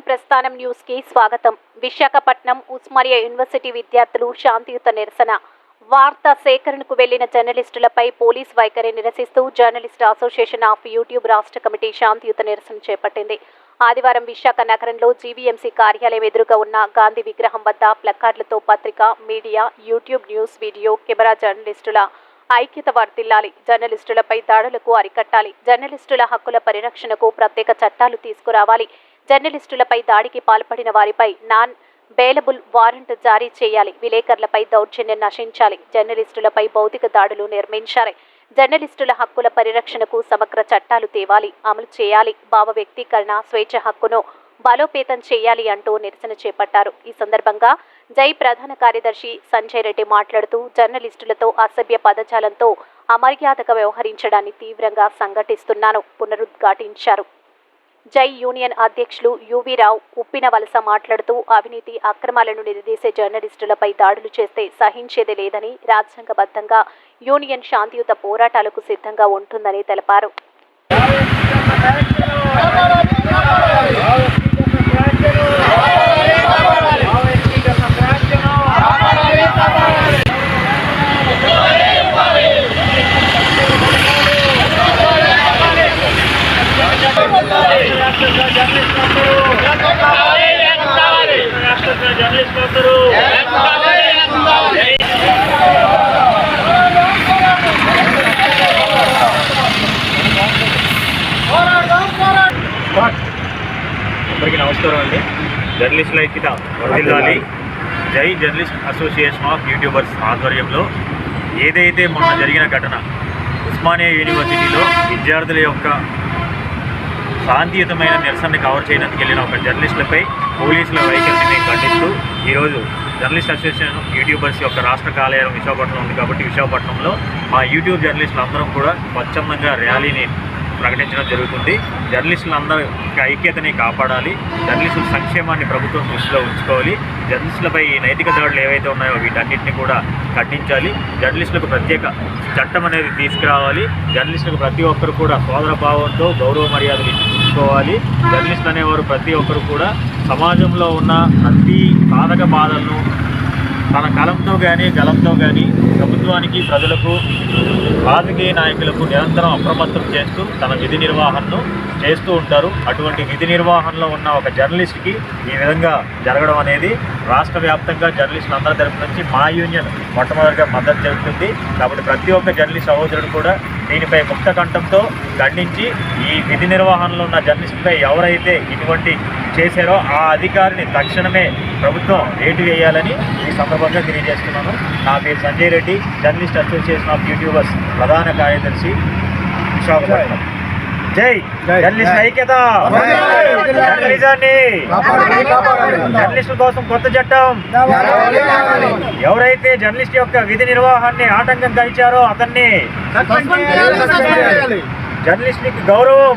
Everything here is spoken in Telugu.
ప్రస్థానం న్యూస్కి స్వాగతం. విశాఖపట్నం ఉస్మానియా యూనివర్సిటీ విద్యార్థులు శాంతియుత నిరసన. వార్తా సేకరణకు వెళ్ళిన జర్నలిస్టులపై పోలీస్ వైఖరి నిరసిస్తూ జర్నలిస్ట్ అసోసియేషన్ ఆఫ్ యూట్యూబ్ రాష్ట్ర కమిటీ శాంతియుత నిరసన చేపట్టింది. ఆదివారం విశాఖ నగరంలో జీవీఎంసీ కార్యాలయం ఎదురుగా ఉన్న గాంధీ విగ్రహం వద్ద ప్లకార్డులతో పత్రిక media YouTube news video camera జర్నలిస్టుల ఐక్యత వర్తిల్లాలి జర్నలిస్టులపై దాడులకు అరికట్టాలి. జర్నలిస్టుల హక్కుల పరిరక్షణకు ప్రత్యేక చట్టాలు తీసుకురావాలి. జర్నలిస్టులపై దాడికి పాల్పడిన వారిపై నాన్ బెయిలబుల్ వారెంట్ జారీ చేయాలి. విలేకరులపై దౌర్జన్యం నశించాలి. జర్నలిస్టులపై భౌతిక దాడులు నిర్మించాలి. జర్నలిస్టుల హక్కుల పరిరక్షణకు సమగ్ర చట్టాలు తేవాలి అమలు చేయాలి. భావ వ్యక్తీకరణ స్వేచ్ఛ హక్కును బలోపేతం చేయాలి అంటూ నిరసన చేపట్టారు. ఈ సందర్భంగా జై ప్రధాన కార్యదర్శి సంజయ్ రెడ్డి మాట్లాడుతూ జర్నలిస్టులతో అసభ్య పదజాలంతో అమర్యాదగా వ్యవహరించడాన్ని తీవ్రంగా సంఘటిస్తున్నాను పునరుద్ఘాటించారు. జై యూనియన్ అధ్యక్షులు యువీరావు ఉప్పిన వలస మాట్లాడుతూ అవినీతి అక్రమాలను నిలదీసే జర్నలిస్టులపై దాడులు చేస్తే సహించేది లేదని రాజ్యాంగబద్ధంగా యూనియన్ శాంతియుత పోరాటాలకు సిద్ధంగా ఉంటుందని తెలిపారు. అందరికీ నమస్కారం అండి. జర్నలిస్టుల ఐక్యత వర్ధిల్లాలి జై జర్నలిస్ట్ అసోసియేషన్ ఆఫ్ యూట్యూబర్స్ ఆధ్వర్యంలో ఏదైతే మొన్న జరిగిన ఘటన ఉస్మానియా యూనివర్సిటీలో విద్యార్థుల యొక్క శాంతియుతమైన నిరసనని కవర్ చేయడానికి వెళ్ళిన ఒక జర్నలిస్టులపై పోలీసుల వైఖరిని మేము ఖండిస్తూ ఈరోజు జర్నలిస్ట్ అసోసియేషన్ యూట్యూబర్స్ యొక్క రాష్ట్ర కార్యాలయం విశాఖపట్నం ఉంది కాబట్టి విశాఖపట్నంలో మా యూట్యూబ్ జర్నలిస్టులు అందరం కూడా స్వచ్ఛందంగా ర్యాలీని ప్రకటించడం జరుగుతుంది. జర్నలిస్టులందరూ యొక్క ఐక్యతని కాపాడాలి. జర్నలిస్టుల సంక్షేమాన్ని ప్రభుత్వం దృష్టిలో ఉంచుకోవాలి. జర్నలిస్టులపై ఈ నైతిక దాడులు ఏవైతే ఉన్నాయో వీటన్నిటిని కూడా ఖండించాలి. జర్నలిస్టులకు ప్రత్యేక చట్టం అనేది తీసుకురావాలి. జర్నలిస్టులకు ప్రతి ఒక్కరు కూడా సోదర భావంతో గౌరవ మర్యాదలు ఇచ్చుకోవాలి జర్నలిస్టులు అనేవారు ప్రతి ఒక్కరు కూడా సమాజంలో ఉన్న ప్రతి సాధక బాధలను తన కలంతో కానీ గలంతో కానీ ప్రభుత్వానికి ప్రజలకు రాజకీయ నాయకులకు నిరంతరం అప్రమత్తం చేస్తూ తన విధి నిర్వహణను చేస్తూ ఉంటారు. అటువంటి విధి నిర్వహణలో ఉన్న ఒక జర్నలిస్ట్కి ఈ విధంగా జరగడం అనేది రాష్ట్ర వ్యాప్తంగా జర్నలిస్టులు అందరి తరపు నుంచి మా యూనియన్ మొట్టమొదటిగా మద్దతు జరుగుతుంది కాబట్టి ప్రతి ఒక్క జర్నలిస్ట్ సహోదరుడు కూడా దీనిపై ముక్త కంఠంతో ఖండించి ఈ విధి నిర్వహణలో ఉన్న జర్నలిస్టుపై ఎవరైతే ఇటువంటి చేశారో ఆ అధికారిని తక్షణమే ప్రభుత్వం రేటు వేయాలని ఈ సందర్భంగా తెలియజేస్తున్నాను. నా పేరు Sanjay Reddy journalist association of YouTubers ప్రధాన కార్యదర్శి విశాఖపట్నం జై! జర్నలిస్ట్ ఐక్యత! జర్నలిజాన్ని. జర్నలిస్టుల కోసం కొత్త చట్టం. ఎవరైతే జర్నలిస్ట్ యొక్క విధి నిర్వహణని ఆటంకం కలిచారో అతన్ని జర్నలిస్టులకి గౌరవం.